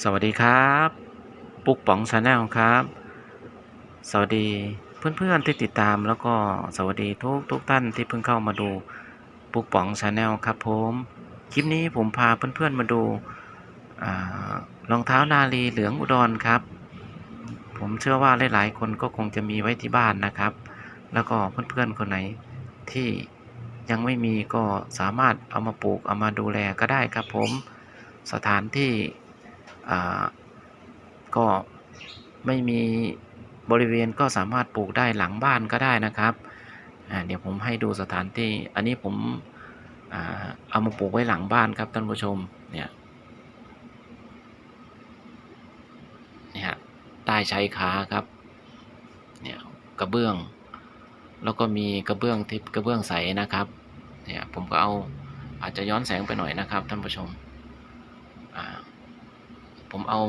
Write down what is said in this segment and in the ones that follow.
สวัสดีครับ ปุ๊กป๋องชาแนลครับ สวัสดีเพื่อนๆที่ติดตามแล้วก็สวัสดีทุกทุกท่านที่เพิ่งเข้ามาดูปุ๊กป๋องชาแนลครับผมคลิปนี้ผมพาเพื่อนๆมาดูรองเท้านาลีเหลืองอุดรครับ ผมเชื่อว่าหลายๆคนก็คงจะมีไว้ที่บ้านนะครับ แล้วก็เพื่อนๆคนไหนที่ยังไม่มีก็สามารถเอามาปลูกเอามาดูแลก็ได้ครับผมสถานที่ ก็ไม่มีบริเวณก็สามารถปลูกได้หลังบ้านก็ได้นะครับเดี๋ยวผมให้ดูสถานที่ อันนี้ผมอเอามาปลูกไว้หลังบ้านครับท่านผู้ชมเนี่ยเนี่ยใต้ชายคาครับเนี่ยกระเบื้อง แล้วก็มีกระเบื้องทิพกระเบื้องใสนะครับเนี่ยผมก็เอาอาจจะย้อนแสงไปหน่อยนะครับท่านผู้ชม ผมเอา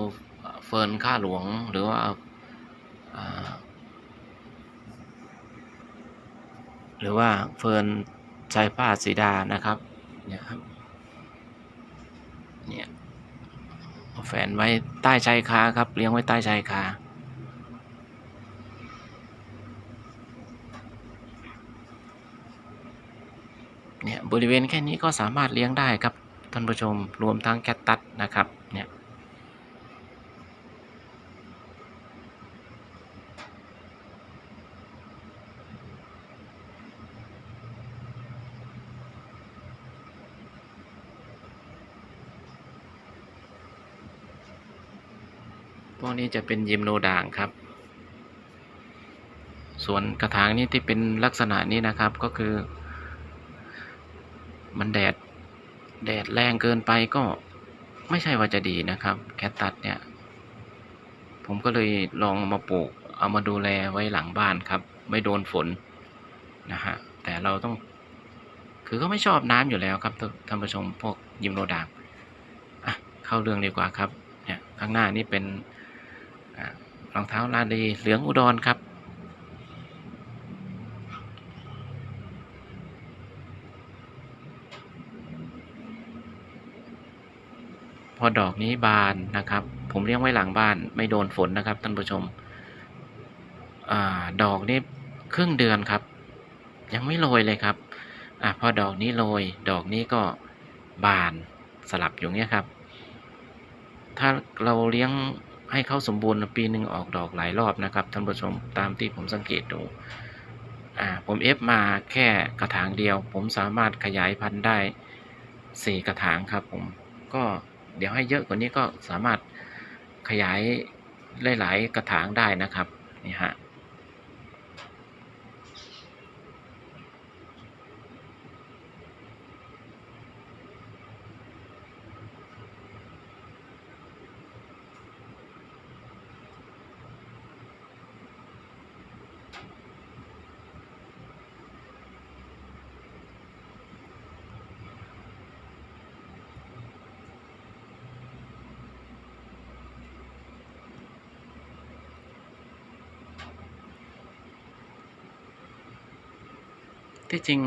เฟิร์นข้าหลวงหรือว่าาหรือว่าเฟิร์นชายผ้าสีดานะครับเนี่ยครับเนี่ยเอาแฝนไว้ใต้ชายคาครับเลี้ยงไว้ใต้ชายคาเนี่ยบริเวณแค่นี้ก็สามารถเลี้ยงได้ครับท่านผู้ชมรวมทั้งแคตตัสนะครับเนี่ย วกนี้จะเป็นยิมโนด่างครับ ส่วนกระถางนี้ที่เป็นลักษณะนี้นะครับก็คือ มันแดดแดดแรงเกินไปก็ไม่ใช่ว่าจะดีนะครับ แคตตัสเนี่ย ผมก็เลยลองเอามาปลูก เอามาดูแลไว้หลังบ้านครับ ไม่โดนฝนนะฮะแต่เราต้อง คือก็ไม่ชอบน้ำอยู่แล้วครับท่านผู้ชมพวกยิมโนด่างอะเข้าเรื่องดีกว่าครับเนี่ยข้างหน้านี่เป็น รองเท้าลาดีเหลืองอุดรครับ พอดอกนี้บานนะครับ ผมเลี้ยงไว้หลังบ้านไม่โดนฝนนะครับท่านผู้ชมอดอกนี้ครึ่งเดือนครับ ยังไม่โรยเลยครับอพอดอกนี้โรย ดอกนี้ก็บานสลับอยู่เนี้ยครับ ถ้าเราเลี้ยง ให้เขาสมบูรณ์ปีหนึ่งออกดอกหลายรอบนะครับท่านผู้ชมตามที่ผมสังเกตดูอ่าผมเอฟมาแค่กระถางเดียว ผมสามารถขยายพันธุ์ได้สี่กระถางครับผมก็เดี๋ยวให้เยอะกว่านี้ก็สามารถขยายหลาย ๆ กระถางได้นะครับนี่ฮะ ที่จริง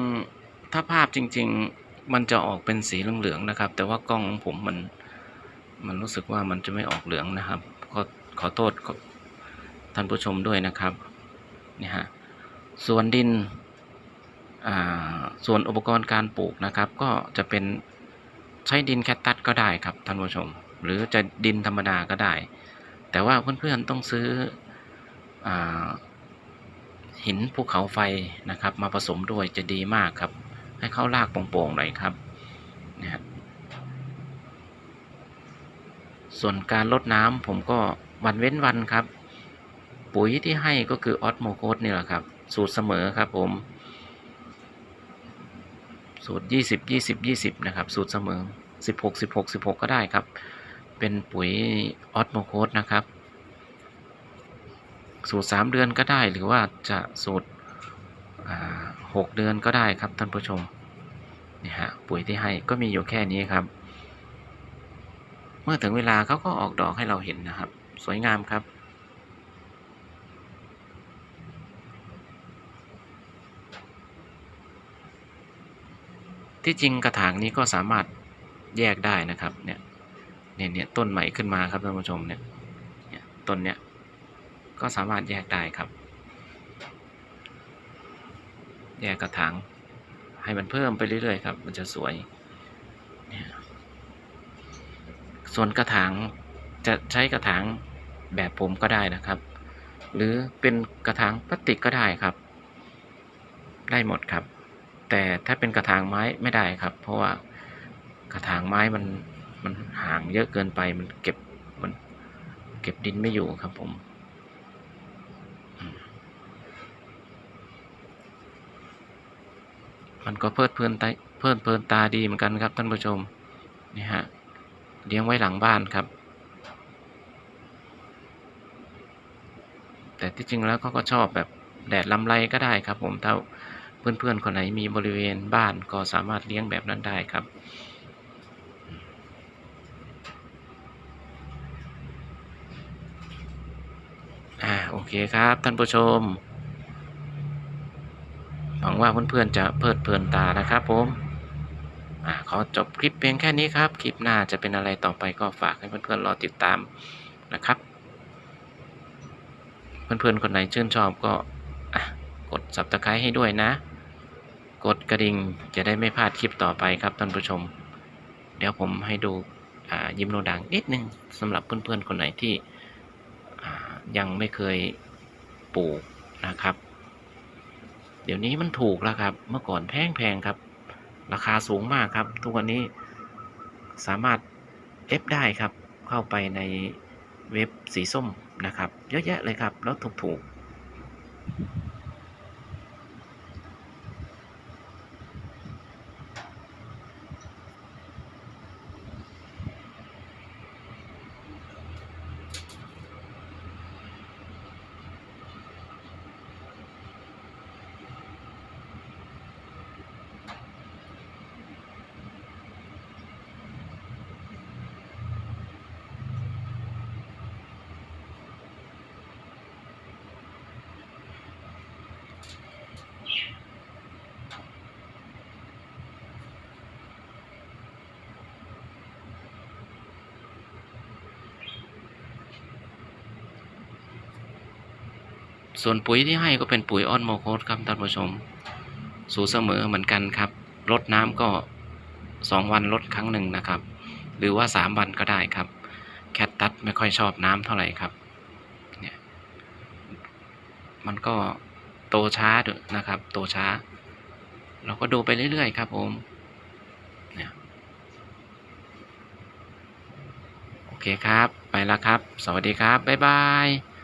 ถ้าภาพจริง ๆ มันจะออกเป็นสีเหลืองๆนะครับ แต่ว่ากล้องของผมมันมันรู้สึกว่ามันจะไม่ออกเหลืองนะครับ ก็ขอโทษท่านผู้ชมด้วยนะครับนี่ฮะส่วนดินอ่าส่วนอุปกรณ์การปลูกนะครับ ก็จะเป็นใช้ดินแคตตัสก็ได้ครับท่านผู้ชม หรือจะดินธรรมดาก็ได้ แต่ว่าเพื่อนๆต้องซื้ออา หินภูเขาไฟนะครับ มาผสมด้วยจะดีมากครับ ให้เข้ารากโป่งๆหน่อยครับนะฮะส่วนการลดน้ำผมก็วันเว้นวันครับ ปุ๋ยที่ให้ก็คือออสโมโคสนี่แหละครับ สูตรเสมอครับผม สูตร 20 20 20 นะครับ สูตรเสมอ 16 16 16 ก็ได้ครับ เป็นปุ๋ยออสโมโคสนะครับ สูตร 3 เดือนก็ได้ หรือว่าจะสูตรหกเดือนก็ได้ครับท่านผู้ชมนี่ฮะปุ๋ยที่ให้ก็มีอยู่แค่นี้ครับ เมื่อถึงเวลาเขาก็ออกดอกให้เราเห็นนะครับ สวยงามครับที่จริงกระถางนี้ก็สามารถแยกได้นะครับเนี่ยเนี่ยเนี่ยต้นใหม่ขึ้นมาครับท่านผู้ชมเนี่ยต้นเนี้ย ก็สามารถแยกได้ครับ แยกกระถางให้มันเพิ่มไปเรื่อยๆครับ มันจะสวย ส่วนกระถางจะใช้กระถางแบบผมก็ได้นะครับ หรือเป็นกระถางพลาสติกก็ได้ครับ ได้หมดครับ แต่ถ้าเป็นกระถางไม้ไม่ได้ครับ เพราะว่ากระถางไม้มันมันห่างเยอะเกินไปมันเก็บมันเก็บดินไม่อยู่ครับผมอืม มันก็เพลิดเพลินตาเพลิดเพลินตาดีเหมือนกันครับท่านผู้ชมนี่ฮะเลี้ยงไว้หลังบ้านครับ แต่ที่จริงแล้วเขาก็ชอบแบบแดดลำไรก็ได้ครับ ผมถ้าเพื่อนๆคนไหนมีบริเวณบ้านก็สามารถเลี้ยงแบบนั้นได้ครับอ่าโอเคครับท่านผู้ชม หวังว่าเพื่อนๆจะเพลิดเพลินตานะครับผมอ่าขอจบคลิปเพียงแค่นี้ครับ คลิปหน้าจะเป็นอะไรต่อไปก็ฝากให้เพื่อนๆรอติดตามนะครับ เพื่อนๆคนไหนชื่นชอบก็อะกด subscribe ให้ด้วยนะ กดกระดิ่งจะได้ไม่พลาดคลิปต่อไปครับท่านผู้ชม เดี๋ยวผมให้ดูอ่ายิ้มโนดังนิดนึงสำหรับเพื่อนๆคนไหนที่อ่ายังไม่เคยปลูกนะครับ เดี๋ยวนี้มันถูกแล้วครับ เมื่อก่อนแพงแพงครับ ราคาสูงมากครับ ทุกวันนี้สามารถเอฟได้ครับ เข้าไปในเว็บสีส้มนะครับ เยอะแยะเลยครับ แล้วถูกๆ ส่วนปุ๋ยที่ให้ก็เป็นปุ๋ยออนโมโคสครับท่านผู้ชม สูตรเสมอเหมือนกันครับลดน้ำก็สองวันลดครั้งหนึ่งนะครับ หรือว่าสามวันก็ได้ครับ แคทตัสไม่ค่อยชอบน้ำเท่าไหร่ครับเนี่ยมันก็โตช้าด้วยนะครับ โตช้า เราก็ดูไปเรื่อยๆครับผมเนี่ยโอเคครับ ไปแล้วครับ สวัสดีครับ บ๊ายบาย